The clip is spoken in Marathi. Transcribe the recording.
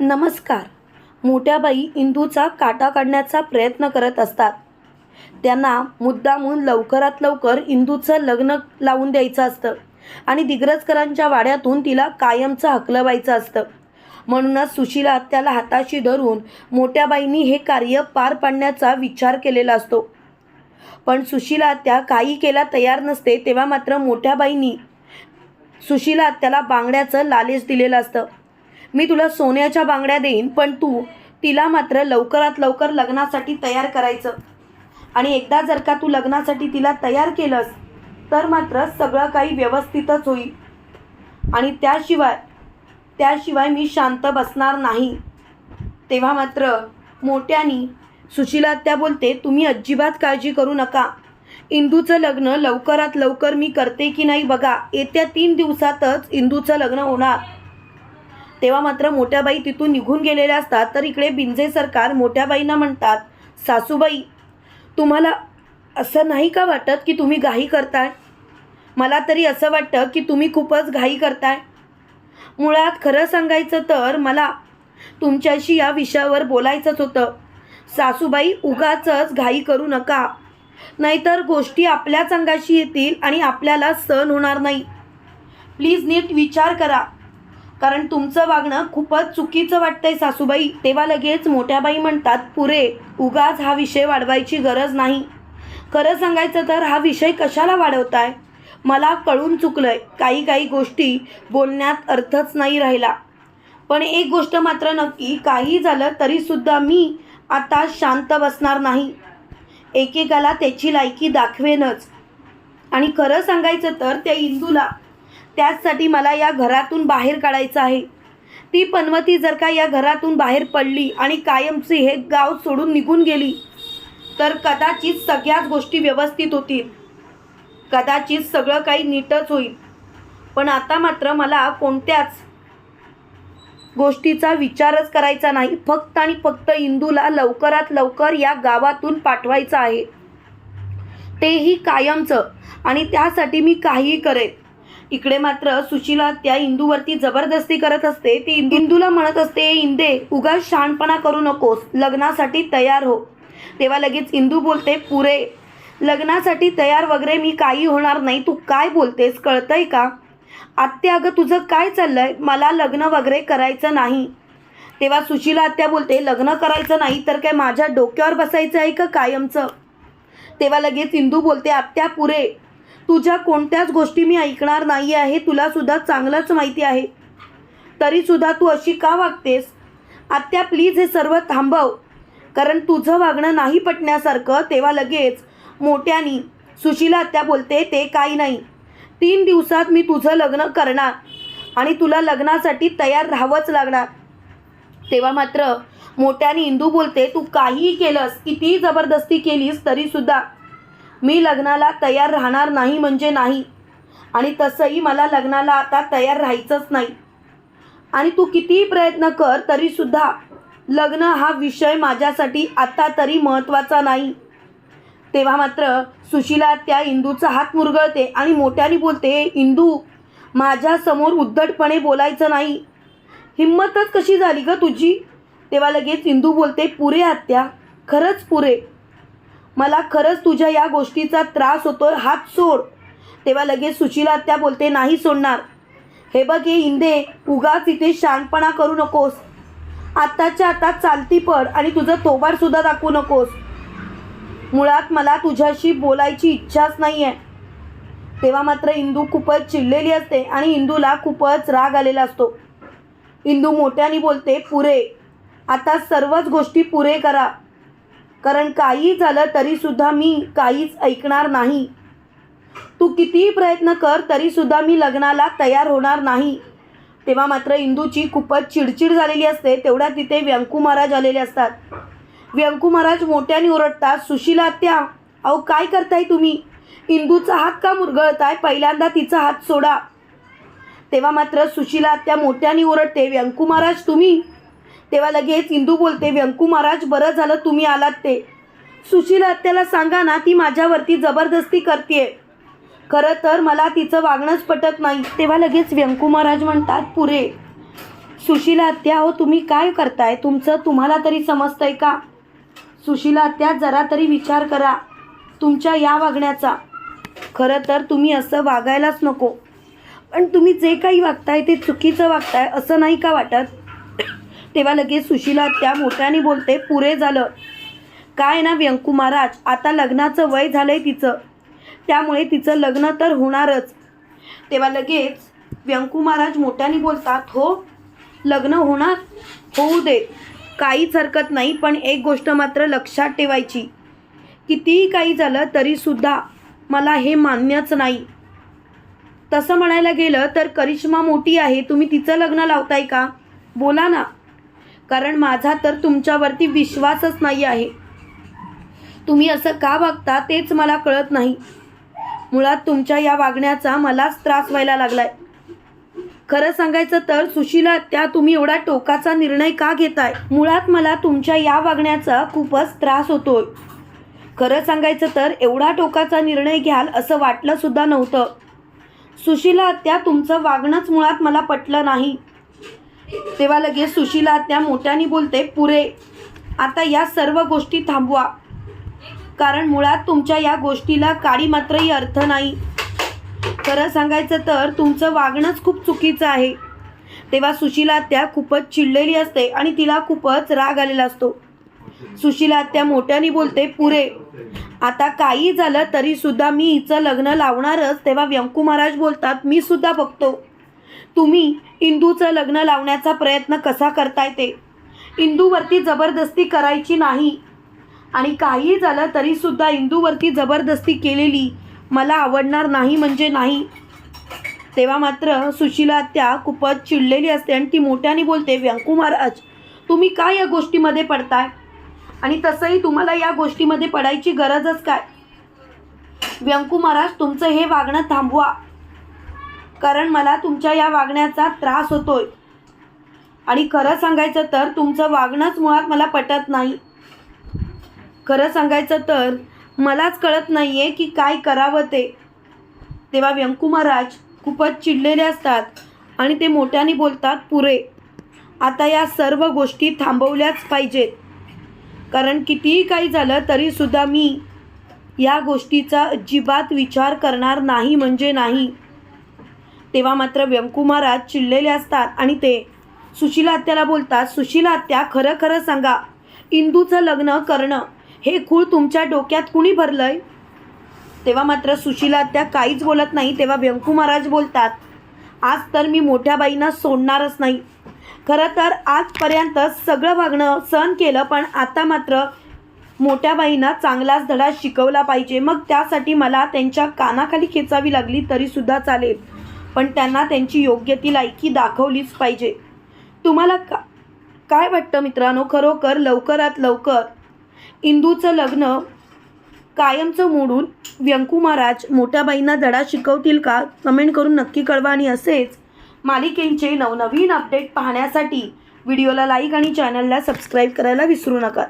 नमस्कार. मोठ्या बाई इंदूचा काटा काढण्याचा प्रयत्न करत असतात. त्यांना मुद्दामून लवकरात लवकर इंदूचं लग्न लावून द्यायचं असतं आणि दिग्रजकरांच्या वाड्यातून तिला कायमचं हकलवायचं असतं. म्हणूनच सुशीला त्याला हाताशी धरून मोठ्याबाईंनी हे कार्य पार पाडण्याचा विचार केलेला असतो. पण सुशीला त्या काही केला तयार नसते तेव्हा मात्र मोठ्याबाईंनी सुशीला त्याला बांगड्याचं लालेच दिलेलं असतं. मी तुला सोन्याच्या बांगड्या देईन पण तू तिला मात्र लवकरात लवकर लग्नासाठी तयार करायचं. आणि एकदा जर का तू लग्नासाठी तिला तयार केलंस तर मात्र सगळं काही व्यवस्थितच होईल. आणि त्याशिवाय त्याशिवाय मी शांत बसणार नाही. तेव्हा मात्र मोठ्यानी सुशीला त्या बोलते तुम्ही अजिबात काळजी करू नका. इंदूचं लग्न लवकरात लवकर मी करते की नाही बघा. येत्या तीन दिवसातच इंदूचं लग्न होणार. तेव्हा मात्र मोठ्याबाई तिथून निघून गेलेल्या असतात. तर इकडे बिंजे सरकार मोठ्याबाईंना म्हणतात सासूबाई तुम्हाला असं नाही का वाटत की तुम्ही घाई करताय? मला तरी असं वाटतं की तुम्ही खूपच घाई करताय. मुळात खरं सांगायचं तर मला तुमच्याशी या विषयावर बोलायचंच होतं. सासूबाई उगाचच घाई करू नका. नाहीतर गोष्टी आपल्याच अंगाशी येतील आणि आपल्याला सहन होणार नाही. प्लीज नीट विचार करा. कारण तुमचं वागणं खूपच चुकीचं वाटतंय सासूबाई. तेव्हा लगेच मोठ्याबाई म्हणतात पुरे उगाच हा विषय वाढवायची गरज नाही. खरं सांगायचं तर हा विषय कशाला वाढवताय? मला कळून चुकलंय. काही काही गोष्टी बोलण्यात अर्थच नाही राहिला. पण एक गोष्ट मात्र नक्की काही झालं तरीसुद्धा मी आता शांत बसणार नाही. एकेकाला त्याची लायकी दाखवेनच. आणि खरं सांगायचं तर त्या इंदूला त्याचसाठी मला या घरातून बाहेर काढायचं आहे. ती पनवती जर का या घरातून बाहेर पडली आणि कायमची हे गाव सोडून निघून गेली तर कदाचित सगळ्याच गोष्टी व्यवस्थित होतील. कदाचित सगळं काही नीटच होईल. पण आता मात्र मला कोणत्याच गोष्टीचा विचारच करायचा नाही. फक्त आणि फक्त इंदूला लवकरात लवकर या गावातून पाठवायचं आहे. तेही कायमचं आणि त्यासाठी मी काहीही करेन. इकडे मात्र सुशीला त्या इंदूवरती जबरदस्ती करत असते. ती इंदूला म्हणत असते इंदे उगाच शहाणपणा करू नकोस. लग्नासाठी तयार हो. तेव्हा लगेच इंदू बोलते पुरे लग्नासाठी तयार वगैरे मी काही होणार नाही. तू काय बोलतेस? कळतंय का? आत्या अगं तुझं काय चाललंय? मला लग्न वगैरे करायचं नाही. तेव्हा सुशीला आत्या बोलते लग्न करायचं नाही तर काय माझ्या डोक्यावर बसायचं आहे का कायमचं? तेव्हा लगेच इंदू बोलते आत्या पुरे तुझ्या कोणत्याच गोष्टी मी ऐकणार नाही आहे. तुला सुद्धा चांगलंच माहिती आहे. तरीसुद्धा तू अशी का वागतेस? आत्या प्लीज हे सर्व थांबव. कारण तुझं वागणं नाही पटण्यासारखं. तेव्हा लगेच मोठ्यानी सुशीला आत्या बोलते ते काही नाही. तीन दिवसात मी तुझं लग्न करणार आणि तुला लग्नासाठी तयार राहावंच लागणार. तेव्हा मात्र मोठ्याने इंदू बोलते तू काहीही केलंस कितीही जबरदस्ती केलीस तरीसुद्धा मी लग्नाला तयार राहणार नाही म्हणजे नाही. आणि तसंही मला लग्नाला आता तयार राहायचंच नाही. आणि तू कितीही प्रयत्न कर तरीसुद्धा लग्न हा विषय माझ्यासाठी आता तरी महत्त्वाचा नाही. तेव्हा मात्र सुशीला त्या इंदूचा हात मुरगळते आणि मोठ्याने बोलते इंदू माझ्यासमोर उद्धटपणे बोलायचं नाही. हिंमतच कशी झाली ग तुझी? तेव्हा लगेच इंदू बोलते पुरे आत्या खरंच पुरे. मला खरंच तुझ्या या गोष्टीचा त्रास होतोय हात सोड. तेव्हा लगेच सुशीला त्या बोलते नाही सोडणार. हे बघ हे इंदे उगाच इथे शानपणा करू नकोस. आत्ताच्या आता चालती पड आणि तुझं तोबारसुद्धा दाखवू नकोस. मुळात मला तुझ्याशी बोलायची इच्छाच नाही आहे तेव्हा मात्र इंदू खूपच चिडलेली असते आणि इंदूला खूपच राग आलेला असतो. इंदू मोठ्याने बोलते पुरे. आता सर्वच गोष्टी पुरे करा. कारण काही झालं तरीसुद्धा मी काहीच ऐकणार नाही. तू कितीही प्रयत्न कर तरीसुद्धा मी लग्नाला तयार होणार नाही. तेव्हा मात्र इंदूची खूपच चिडचिड झालेली असते. तेवढ्या तिथे व्यंकू महाराज आलेले असतात. व्यंकू महाराज मोठ्याने ओरडतात सुशीला त्या अहो काय करताय तुम्ही? इंदूचा हात का मुरगळताय? पहिल्यांदा तिचा हात सोडा. तेव्हा मात्र सुशीला त्या मोठ्याने ओरडते व्यंकू महाराज तुम्ही तेव्हा लगेच इंदू बोलते व्यंकू महाराज बरं झालं तुम्ही आलात ते. सुशीला आत्याला सांगा ना ती माझ्यावरती जबरदस्ती करते खरं तर मला तिचं वागणंच पटत नाही. तेव्हा लगेच व्यंकू महाराज म्हणतात पुरे सुशीला आत्या हो तुम्ही काय करताय? तुमचं तुम्हाला तरी समजतंय का? सुशीला आत्या जरा तरी विचार करा तुमच्या या वागण्याचा. खरं तर तुम्ही असं वागायलाच नको. पण तुम्ही जे काही वागताय ते चुकीचं वागताय असं नाही का वाटत? तेव्हा लगेच सुशीला त्या मोठ्याने बोलते पुरे झालं. काय ना व्यंकू महाराज आता लग्नाचं वय झालं आहे तिचं. त्यामुळे तिचं लग्न तर होणारच. तेव्हा लगेच व्यंकू महाराज मोठ्याने बोलतात हो लग्न होणार होऊ दे. काहीच हरकत नाही पण एक गोष्ट मात्र लक्षात ठेवायची. कितीही काही झालं तरीसुद्धा मला हे मान्यच नाही. तसं म्हणायला गेलं तर करिश्मा मोठी आहे तुम्ही तिचं लग्न लावताय का? बोला ना. कारण माझा तर तुमच्यावरती विश्वासच नाही आहे. तुम्ही असं का वागता तेच मला कळत नाही. मुळात तुमच्या या वागण्याचा मलाच त्रास व्हायला लागलाय. खरं सांगायचं तर सुशीला त्या तुम्ही एवढा टोकाचा निर्णय का घेताय? मुळात मला तुमच्या या वागण्याचा खूपच त्रास होतोय. खरं सांगायचं तर एवढा टोकाचा निर्णय घ्याल असं वाटलं सुद्धा नव्हतं. सुशीला त्या तुमचं वागणंच मुळात मला पटलं नाही. तेव्हा लगेच सुशीला त्या मोठ्याने बोलते पुरे आता या सर्व गोष्टी थांबवा. कारण मुळात तुमच्या या गोष्टीला काळी मात्रही अर्थ नाही. खरं सांगायचं तर तुमचं वागणंच खूप चुकीचं आहे. तेव्हा सुशीला आत्या खूपच चिडलेली असते आणि तिला खूपच राग आलेला असतो. सुशीला आत्या मोठ्याने बोलते पुरे आता काही झालं तरी सुद्धा मी हिचं लग्न लावणारच. तेव्हा व्यंकू महाराज बोलतात मी सुद्धा बघतो. तुम्ही इंदूचं लग्न लावण्याचा प्रयत्न कसा करताय ते? इंदूवरती जबरदस्ती करायची नाही. आणि काही झालं तरीसुद्धा इंदूवरती जबरदस्ती केलेली मला आवडणार नाही म्हणजे नाही. तेव्हा मात्र सुशीला त्या खूपच चिडलेली असते आणि ती मोठ्याने बोलते व्यंकू महाराज तुम्ही काय या गोष्टीमध्ये पडताय? आणि तसंही तुम्हाला या गोष्टीमध्ये पडायची गरजच काय? व्यंकू महाराज तुमचं हे वागणं थांबवा. कारण मला तुमच्या या वागण्याचा त्रास होतोय. आणि खरं सांगायचं तर तुमचं वागणंच मुळात मला पटत नाही. खरं सांगायचं तर मलाच कळत नाही आहे की काय करावं ते. तेव्हा व्यंकू महाराज खूपच चिडलेले असतात आणि ते मोठ्याने बोलतात पुरे आता या सर्व गोष्टी थांबवल्याच पाहिजेत. कारण कितीही काही झालं तरीसुद्धा मी या गोष्टीचा अजिबात विचार करणार नाही म्हणजे नाही. तेव्हा मात्र व्यंकू महाराज चिडलेले असतात आणि ते सुशीला आत्याला बोलतात सुशीला आत्या खरं खरं सांगा इंदूचं लग्न करणं हे खूळ तुमच्या डोक्यात कुणी भरलंय? तेव्हा मात्र सुशीला आत्या काहीच बोलत नाही तेव्हा व्यंकू महाराज बोलतात आज तर मी मोठ्या बाईंना सोडणारच नाही. खरं तर आजपर्यंत सगळं वागणं सहन केलं पण आता मात्र मोठ्या बाईंना चांगलाच धडा शिकवला पाहिजे. मग त्यासाठी मला त्यांच्या कानाखाली खेचावी लागली तरीसुद्धा चालेल. पण त्यांना त्यांची योग्य ती लायकी दाखवलीच पाहिजे. तुम्हाला का काय वाटतं मित्रांनो? खरोखर लवकरात लवकर इंदूचं लग्न कायमचं मोडून व्यंकू महाराज मोठ्याबाईंना धडा शिकवतील का? कमेंट करून नक्की कळवा आणि असेच मालिकेंचे नवनवीन अपडेट पाहण्यासाठी व्हिडिओला लाईक आणि चॅनलला सबस्क्राईब करायला विसरू नका.